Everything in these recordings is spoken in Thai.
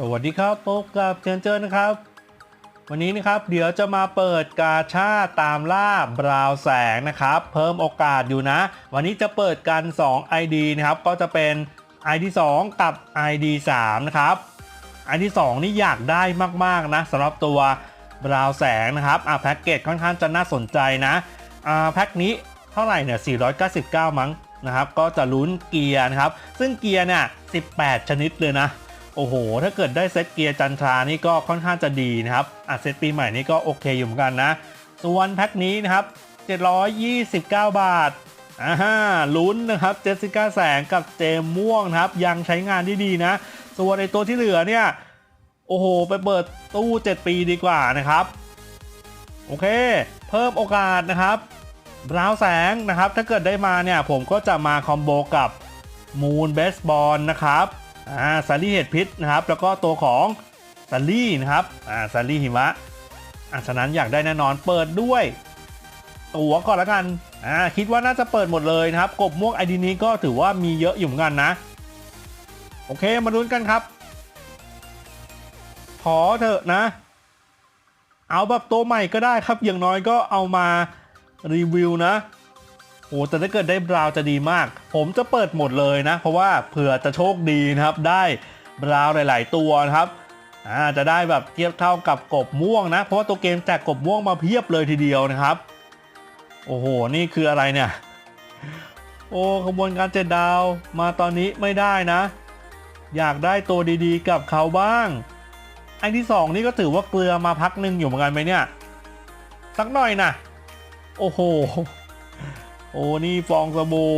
สวัสดีครับพบกับเจนเจอนะครับ วันนี้นะครับเดี๋ยวจะมาเปิดกาชาตามล่าบราวแสงนะครับ เพิ่มโอกาสอยู่นะ วันนี้จะเปิดกัน 2 ID นะครับก็จะเป็น ID 2 กับ ID 3 นะครับ ID 2 นี่อยากได้มากๆนะสำหรับตัวบราวแสงนะครับอะแพ็กเกจค่อนข้างจะน่าสนใจนะอ่าแพ็กนี้เท่าไหร่เนี่ย499 มั้งนะครับก็จะลุ้นเกียร์นะครับ ซึ่งเกียร์เนี่ย18 ชนิดเลยนะ โอ้โห ถ้าเกิดได้เซตเกียร์จันทรานี่ก็ค่อนข้างจะดีนะครับอะเซตปีใหม่นี่ก็โอเคอยู่เหมือนกันนะ ส่วนแพ็คนี้นะครับ 729 บาทอ่าฮะลุ้นนะครับเจสสิก้าแสงกับเจมม่วงนะครับ ยังใช้งานได้ดีนะ ส่วนไอตัวที่เหลือเนี่ย โอ้โห ไปเปิดตู้ 7 ปีดีกว่านะครับ โอเค เพิ่มโอกาสนะครับบราวแสงนะครับ ถ้าเกิดได้มาเนี่ย ผมก็จะมาคอมโบกับมูนเบสบอลนะครับ อ่าซารี่เห็ดพิษนะครับ แล้วก็ตัวของซารี่นะครับอ่าซารี่หิมะอะฉะนั้นอยากได้แน่นอนเปิดด้วย ตัวก่อนละกันอ่าคิดว่าน่าจะเปิดหมดเลยนะครับ กบม่วงไอดีนี้ก็ถือว่ามีเยอะอยู่เหมือนกันนะ โอเคมาลุ้นกันครับ ขอเถอะนะ เอาแบบตัวใหม่ก็ได้ครับอย่างน้อยก็เอามารีวิวนะ โอ้แต่ถ้าเกิดได้บราวจะดีมาก ผมจะเปิดหมดเลยนะ เพราะว่าเผื่อจะโชคดีนะครับ ได้บราวหลาย ๆ ตัวนะครับอ่าจะได้แบบเทียบเท่ากับกบม่วงนะ เพราะว่าตัวเกมแจกกบม่วงมาเพียบเลยทีเดียวนะครับ โอ้โห นี่คืออะไรเนี่ย โอ้ขบวนการเจ็ดดาวมาตอนนี้ไม่ได้นะ อยากได้ตัวดีๆ กับเขาบ้างไอ้ที่สองนี่ก็ถือว่าเกลือมาพักหนึ่งอยู่เหมือนกันไหมเนี่ย สักหน่อยนะโอ้โห อ้นี่ฟองสบู่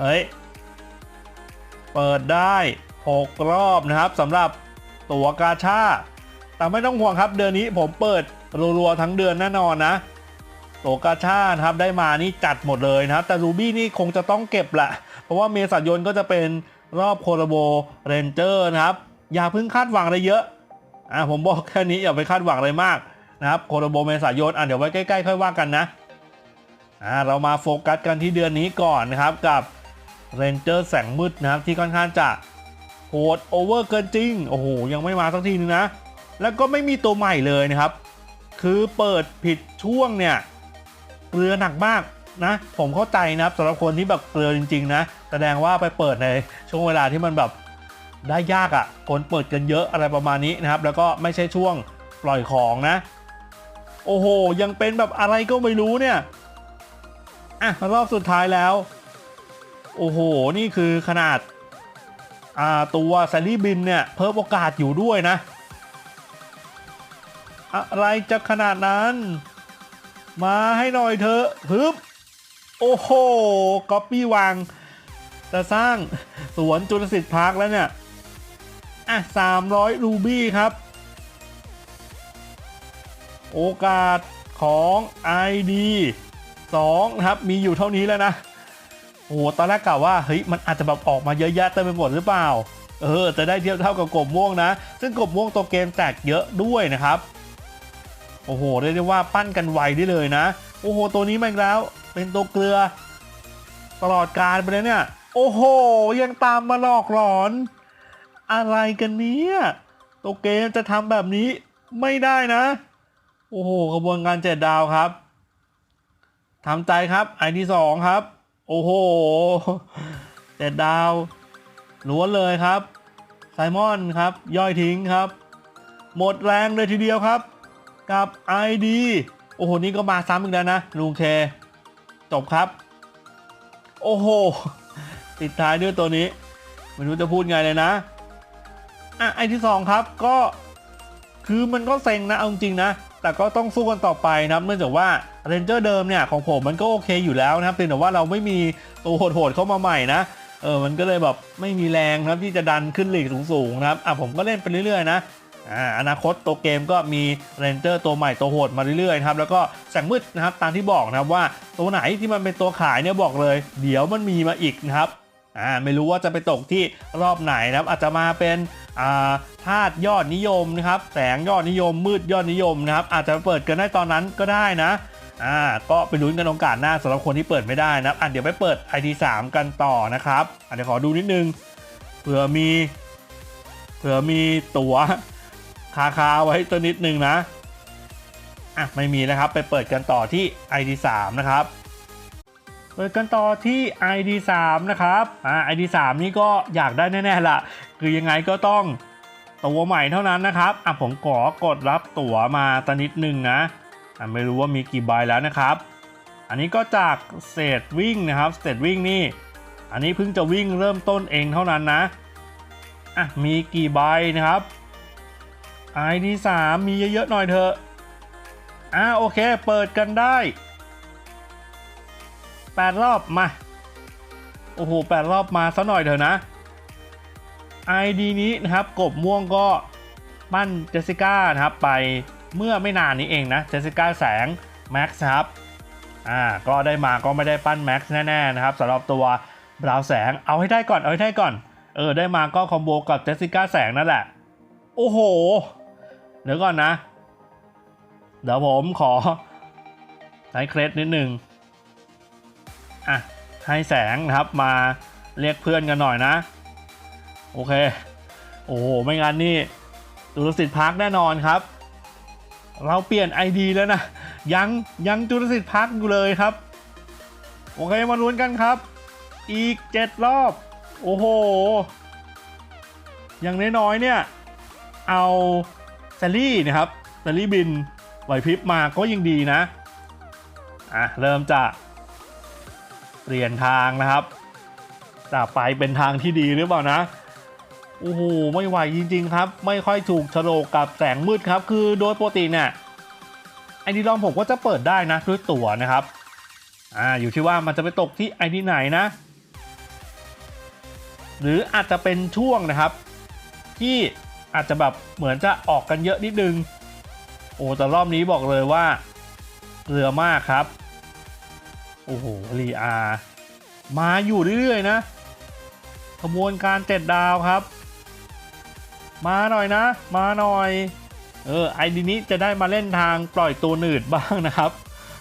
เฮ้ย เปิดได้ 6 รอบนะครับสำหรับตั๋วกาชาแต่ไม่ต้องห่วงครับเดือนนี้ผมเปิดรัวๆทั้งเดือนแน่นอนนะตั๋วกาชาครับได้มานี่จัดหมดเลยนะครับ แต่รูบี้นี่คงจะต้องเก็บแหละเพราะว่าเมษายนก็จะเป็นรอบโคโลโบเรนเจอร์นะครับ อย่าเพิ่งคาดหวังอะไรเยอะอะผมบอกแค่นี้อย่าไปคาดหวังอะไรมากนะครับโคโลโบเมษายนอะเดี๋ยวไว้ใกล้ๆค่อยว่ากันนะ อ่าเรามาโฟกัสกันที่เดือนนี้ก่อนนะครับกับเรนเจอร์แสงมืดนะครับที่ค่อนข้างจะโหดโอเวอร์เกินจริง โอ้โห ยังไม่มาสักทีนึงนะ แล้วก็ไม่มีตัวใหม่เลยนะครับ คือเปิดผิดช่วงเนี่ย เกลือหนักมากนะ ผมเข้าใจนะครับสำหรับคนที่แบบเกลือจริง ๆ นะ แสดงว่าไปเปิดในช่วงเวลาที่มันแบบได้ยากอะ่ะ คนเปิดกันเยอะอะไรประมาณนี้นะครับ แล้วก็ไม่ใช่ช่วงปล่อยของนะ โอ้โห ยังเป็นแบบอะไรก็ไม่รู้เนี่ย อะรอบสุดท้ายแล้ว โอ้โห นี่คือขนาดอ่าตัวแซลลี่บินเนี่ยเพิ่มโอกาสอยู่ด้วยนะ อะไรจะขนาดนั้น มาให้หน่อยเถอะฮึบโอ้โหก๊อปปี้วางจะสร้างสวนจุลสิทธิ์พาร์คแล้วเนี่ย อะ 300 รูบี้ครับ โอกาสของ ID 2นะครับมีอยู่เท่านี้แล้วนะโอ้โหตอนแรกกล่าวว่าเฮ้ยมันอาจจะแบบออกมาเยอะแยะเต็มไปหมดหรือเปล่าเออจะได้เทียบเท่ากับกบม่วงนะ ซึ่งกบม่วงตัวเกมแจกเยอะด้วยนะครับโอ้โหเรียกได้ว่าปั้นกันไวได้เลยนะ โอ้โห ตัวนี้มาอีกแล้ว เป็นตัวเกลือ ตลอดการไปเลยเนี่ย โอ้โห ยังตามมาหลอกหลอน อะไรกันเนี้ยตัวเกมจะทำแบบนี้ไม่ได้นะ โอ้โหกระบวนการเจ็ดดาวครับ ทำใจครับ ไอที่สองครับ โอ้โหเจ็ดดาวล้วนเลยครับ ไซมอนครับ ย่อยทิ้งครับ หมดแรงเลยทีเดียวครับ กับ ID โอ้โห นี่ก็มาซ้ำอีกแล้วนะ ลุงเค จบครับ โอ้โห ติดท้ายด้วยตัวนี้ ไม่รู้จะพูดไงเลยนะ อะ ไอที่สองครับ ก็ คือมันก็เซ็งนะ เอาจริงนะ แต่ก็ต้องสู้กันต่อไปนะครับเนื่องจากว่าเรนเจอร์เดิมเนี่ยของผมมันก็โอเคอยู่แล้วนะครับเพียงแต่ว่าเราไม่มีตัวโหดๆเข้ามาใหม่นะเออมันก็เลยแบบไม่มีแรงนะครับที่จะดันขึ้นหลีกสูงๆนะครับอะผมก็เล่นไปเรื่อยๆนะอ่าอนาคตตัวเกมก็มีเรนเจอร์ตัวใหม่ตัวโหดมาเรื่อยๆนะครับแล้วก็แสงมืดนะครับตามที่บอกนะครับว่าตัวไหนที่มันเป็นตัวขายเนี่ยบอกเลย เดี๋ยวมันมีมาอีกนะครับอ่าไม่รู้ว่าจะไปตกที่รอบไหนนะครับอาจจะมาเป็น ธาตุยอดนิยมนะครับ แสงยอดนิยม มืดยอดนิยมนะครับ อาจจะเปิดกันได้ตอนนั้นก็ได้นะอ่าก็ไปลุ้นกันโอกาสหน้าสำหรับคนที่เปิดไม่ได้นะอะเดี๋ยวไปเปิด ID 3กันต่อนะครับอะเดี๋ยวขอดูนิดนึงเผื่อมีเผื่อมีตั๋วคาคาไว้ตัวนิดนึงนะอะไม่มีนะครับไปเปิดกันต่อที่ ID 3นะครับเปิดกันต่อที่ ID 3นะครับอ่า ID 3นี่ก็อยากได้แน่ๆละ คือยังไงก็ต้องตัวใหม่เท่านั้นนะครับอะผมขอกดรับตั๋วมาตนิดนึงนะอะไม่รู้ว่ามีกี่ใบแล้วนะครับ อันนี้ก็จากเศษวิ่งนะครับเศษวิ่งนี่ อันนี้เพิ่งจะวิ่งเริ่มต้นเองเท่านั้นนะอะมีกี่ใบนะครับ ID 3มีเยอะๆหน่อยเถอะอะโอเคเปิดกันได้ 8 รอบมา โอ้โห 8 รอบมาซะหน่อยเถอะนะ ID นี้นะครับกบม่วงก็ปั้นเจสสิก้านะครับไปเมื่อไม่นานนี้เองนะเจสสิก้าแสงแม็กซ์ครับอ่าก็ได้มาก็ไม่ได้ปั้นแม็กซ์แน่ๆนะครับสำหรับตัวบราวแสงเอาให้ได้ก่อนเอาให้ได้ก่อนเออได้มาก็คอมโบกับเจสสิก้าแสงนั่นแหละ โอ้โหเดี๋ยวก่อนนะ เดี๋ยวผมขอใช้เครดนิดนึงอะให้แสงนะครับมาเรียกเพื่อนกันหน่อยนะ โอเค โอ้โห ไม่งั้นนี่จุลสิทธิ์พักแน่นอนครับ เราเปลี่ยน ID แล้วนะ ยังยังจุลสิทธิ์พักอยู่เลยครับ โอเคมาลุ้นกันครับ อีก 7 รอบ โอ้โห อย่างน้อยๆเนี่ย เอาแซลลี่นะครับแซลลี่บินไหวพริบมาก็ยังดีนะ อะ เริ่มจะเปลี่ยนทางนะครับจะไปเป็นทางที่ดีหรือเปล่านะ โอ้โหไม่ไหวจริง ๆ ครับ ไม่ค่อยถูกโฉลกกับแสงมืดครับ คือโดยปกติเนี่ยไอดีลองผมก็จะเปิดได้นะด้วยตั๋วนะครับอ่าอยู่ที่ว่ามันจะไปตกที่ไอดีไหนนะ หรืออาจจะเป็นช่วงนะครับ ที่อาจจะแบบเหมือนจะออกกันเยอะนิดนึง โอ้แต่รอบนี้บอกเลยว่าเกลือมากครับ โอ้โหรีอามาอยู่เรื่อยๆนะขบวนการเจ็ดดาวครับ มาหน่อยนะ มาหน่อย เออไอดีนี้จะได้มาเล่นทางปล่อยตัวหนืดบ้างนะครับ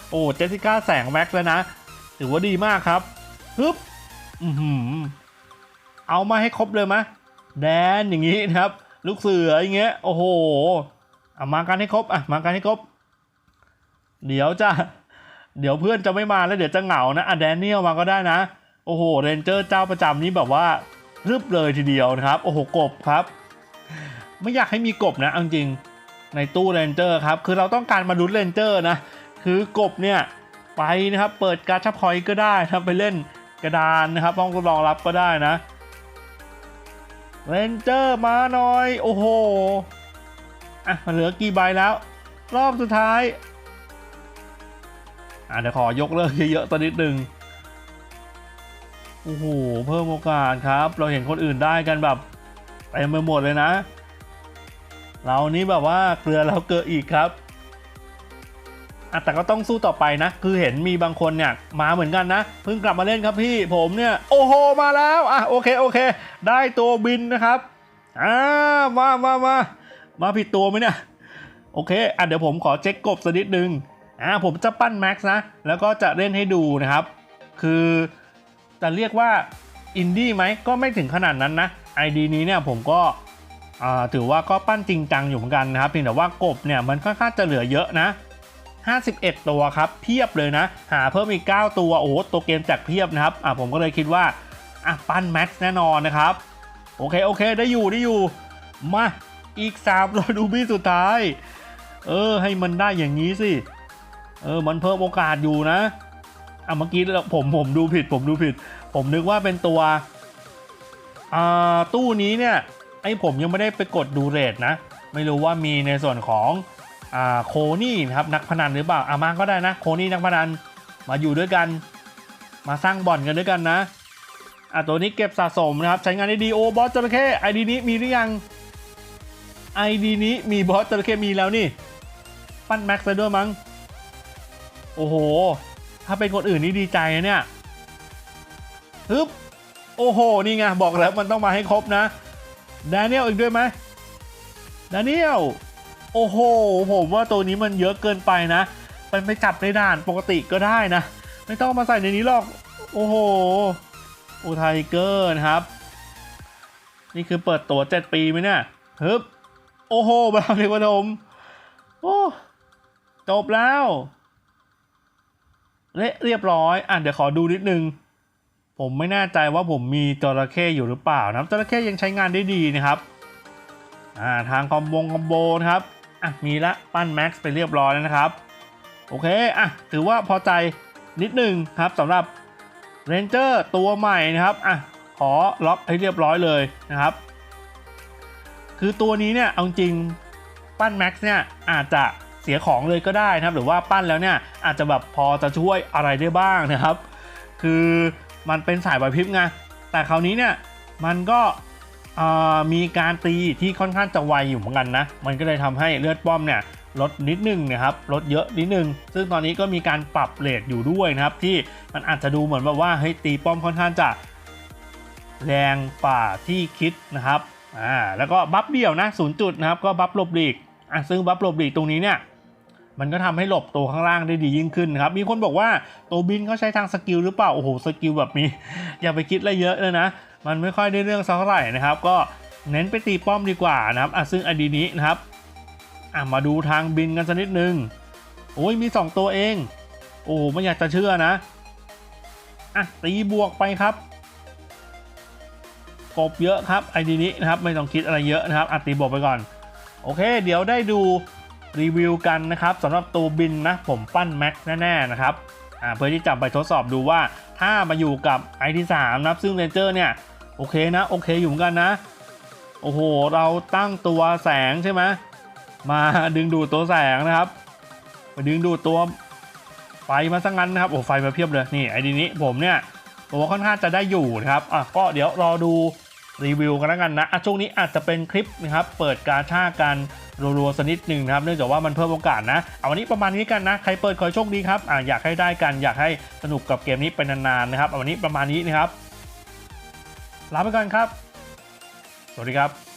โอ้เจสสิก้าแสงแม็กซ์แล้วนะ ถือว่าดีมากครับฮึบอือหือเอามาให้ครบเลยมะแดนอย่างนี้นะครับ ลูกเสืออย่างเงี้ยโอ้โหอะมากันให้ครบอะมากันให้ครบ เดี๋ยวจะเดี๋ยวเพื่อนจะไม่มาแล้วเดี๋ยวจะเหงานะอะแดนเนียลมาก็ได้นะ โอ้โหเรนเจอร์เจ้าประจำนี้แบบว่ารึบเลยทีเดียวนะครับ โอ้โหกบครับ ไม่อยากให้มีกบนะเอาจริงในตู้เรนเจอร์ครับ คือเราต้องการมาลุ้นเรนเจอร์นะ คือกบเนี่ย ไปนะครับ เปิดการ์ดชับพอยก็ได้นะครับไปเล่นกระดานนะครับต้องรองรับก็ได้นะเรนเจอร์มาหน่อย โอ้โห อะเหลือกี่ใบแล้ว รอบสุดท้าย อะเดี๋ยวขอยกเลิกเยอะๆตัวนิดนึงโอ้โห เพิ่มโอกาสครับ เราเห็นคนอื่นได้กันแบบ เต็มไปหมดเลยนะ เรานี้แบบว่าเกลือเราเกลืออีกครับอะแต่ก็ต้องสู้ต่อไปนะ คือเห็นมีบางคนเนี่ยมาเหมือนกันนะ เพิ่งกลับมาเล่นครับพี่ผมเนี่ย โอ้โห มาแล้วอะโอเคโอเค ได้ตัวบินนะครับอ่ามามามามาผิดตัวไหมเนี่ย โอเคอะเดี๋ยวผมขอเช็คกบสักนิดนึงอ่าผมจะปั้นแม็กซ์นะ แล้วก็จะเล่นให้ดูนะครับ คือจะเรียกว่าอินดี้ไหมก็ไม่ถึงขนาดนั้นนะ ID นี้เนี่ยผมก็ถือว่าก็ปั้นจริงจังอยู่เหมือนกันนะครับเพียงแต่ว่ากบเนี่ยมันค่อนข้างจะเหลือเยอะนะ 51 ตัวครับเพียบเลยนะ หาเพิ่มอีก 9 ตัวโอ้โหตัวเกมแจกเพียบนะครับอะผมก็เลยคิดว่าอะปั้นแม็กซ์แน่นอนนะครับ โอเคโอเคได้อยู่ได้อยู่ มาอีก3รอดูบี้สุดท้าย เออให้มันได้อย่างนี้สิ เออมันเพิ่มโอกาสอยู่นะอะเมื่อกี้ผมผมดูผิดผมดูผิด ผมนึกว่าเป็นตัว อ่าตู้นี้เนี่ยไอผมยังไม่ได้ไปกดดูเรทนะ ไม่รู้ว่ามีในส่วนของอ่าโคนี่นะครับนักพนันหรือเปล่าอามาก็ได้นะ โคนี่นักพนันมาอยู่ด้วยกัน มาสร้างบ่อนกันด้วยกันนะอะตัวนี้เก็บสะสมนะครับใช้งานได้ดีโอบอสจระเข้ไอดีนี้มีหรือยังไอดีนี้มีบอสจระเข้มีแล้วนี่ ปั้นแม็กซ์ไปด้วยมั้งโอ้โห ถ้าเป็นคนอื่นนี่ดีใจนะเนี่ยฮึบ โอ้โห นี่ไง บอกแล้วมันต้องมาให้ครบนะแดเนียลอีกด้วยไหมแดเนียลโอ้โห ผมว่าตัวนี้มันเยอะเกินไปนะ มันไปจับในด่านปกติก็ได้นะ ไม่ต้องมาใส่ในนี้หรอก โอ้โห โอไทเกอร์นะครับ นี่คือเปิดตัว7ปีไหมเนี่ยฮึบโอ้โหบราวน์เทควันโดมโอ้จบแล้วเละเรียบร้อย อะเดี๋ยวขอดูนิดนึง ผมไม่แน่ใจว่าผมมีจระเข้อยู่หรือเปล่านะจระเข้ยังใช้งานได้ดีนะครับอ่าทางคอมบงคอมโบนะครับอะมีละปั้นแม็กซ์ไปเรียบร้อยแล้วนะครับโอเคอะถือว่าพอใจนิดหนึ่งครับสำหรับเรนเจอร์ตัวใหม่นะครับอะขอล็อกให้เรียบร้อยเลยนะครับ คือตัวนี้เนี่ยเอาจริงปั้นแม็กซ์เนี่ยอาจจะเสียของเลยก็ได้นะครับ หรือว่าปั้นแล้วเนี่ยอาจจะแบบพอจะช่วยอะไรได้บ้างนะครับ คือ มันเป็นสายไหวพริบไงแต่คราวนี้เนี่ยมันก็มีการตีที่ค่อนข้างจะไวอยู่เหมือนกันนะ มันก็เลยทำให้เลือดป้อมเนี่ยลดนิดนึงนะครับลดเยอะนิดนึง ซึ่งตอนนี้ก็มีการปรับเลทอยู่ด้วยนะครับ ที่มันอาจจะดูเหมือนแบบว่าเฮ้ยตีป้อมค่อนข้างจะแรงฝ่าที่คิดนะครับอ่าแล้วก็บัฟเดี่ยวนะศูนย์จุดนะครับก็บัฟลบหลีกอะซึ่งบัฟลบหลีกตรงนี้เนี่ย มันก็ทำให้หลบตัวข้างล่างได้ดียิ่งขึ้นครับ มีคนบอกว่าตัวบินเขาใช้ทางสกิลหรือเปล่า โอ้โห สกิลแบบนี้ อย่าไปคิดอะไรเยอะเลยนะ มันไม่ค่อยได้เรื่องสักเท่าไหร่นะครับ ก็เน้นไปตีป้อมดีกว่านะครับอะซึ่งอดีนี้นะครับอะมาดูทางบินกันสักนิดนึง โอ้ยมี 2 ตัวเอง โอ้โหไม่อยากจะเชื่อนะอะตีบวกไปครับกบเยอะครับไอดีนี้นะครับไม่ต้องคิดอะไรเยอะนะครับอะตีบวกไปก่อน โอเค เดี๋ยวได้ดู รีวิวกันนะครับสำหรับตัวบินนะผมปั้นแม็กแน่ๆนะครับเพื่อที่จะไปทดสอบดูว่าถ้ามาอยู่กับไอที่3นะซึ่งเรนเจอร์เนี่ยโอเคนะโอเคอยู่เหมือนกันนะ โอ้โห เราตั้งตัวแสงใช่ไหมมาดึงดูดตัวแสงนะครับมาดึงดูดตัวไฟมาสังงั้นนะครับโอ้ไฟมาเพียบเลยนี่ไอดีนี้ผมเนี่ยตัวค่อนข้างจะได้อยู่นะครับอะก็เดี๋ยวรอดูรีวิวกันแล้วกันนะอะช่วงนี้อาจจะเป็นคลิปนะครับเปิดการท่ากัน รัวๆสักนิดหนึ่งนะครับเนื่องจากว่ามันเพิ่มโอกาสนะ เอาวันนี้ประมาณนี้กันนะ ใครเปิดขอยโชคดีครับออยากให้ได้กันอยากให้สนุกกับเกมนี้ไปนานๆนะครับเอาวันนี้ประมาณนี้นะครับลาไปก่อนครับ สวัสดีครับ